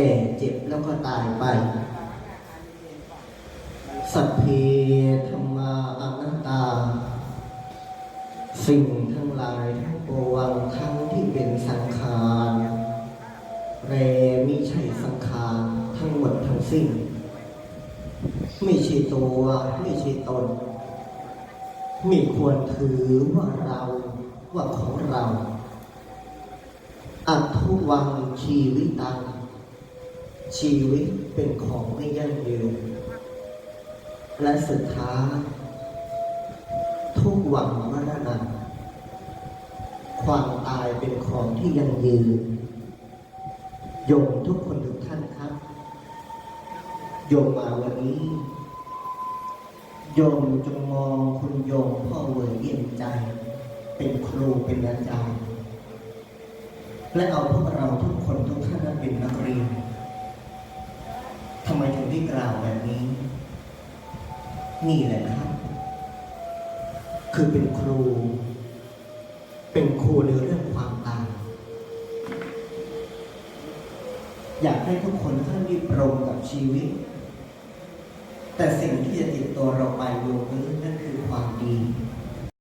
ก่เจ็บแล้วก็ตายไป สัพเพธรรมาอนัตตา สิ่งทั้งหลายทั้งปวงทั้งที่เป็นสังขารแรมิใช่สังขารทั้งหมดทั้งสิ้น ไม่ใช่ตัวไม่ใช่ตนไม่ควรถือว่าเราว่าของเรา อัตทุวังชีวิตัง ชีวิตเป็นของไม่ยั่งยืน และสุดท้ายทุกหวังมรณะความตายเป็นของที่ยั่งยืนโยมทุกคนทุกท่านครับ โยมมาวันนี้ โยมจงมองคุณโยมพ่อเวยเยี่ยมใจ เป็นครูเป็นอาจารย์ และเอาพวกเราทุกคนทุกท่านเป็น ทำไมถึงได้กล่าวแบบนี้ นี่แหละครับ คือเป็นครู เป็นครูในเรื่องความตายอยากให้ทุกคนท่านรีปรงกับชีวิต แต่สิ่งที่จะติดตัวเราไปโยมนี้นั่นคือความดี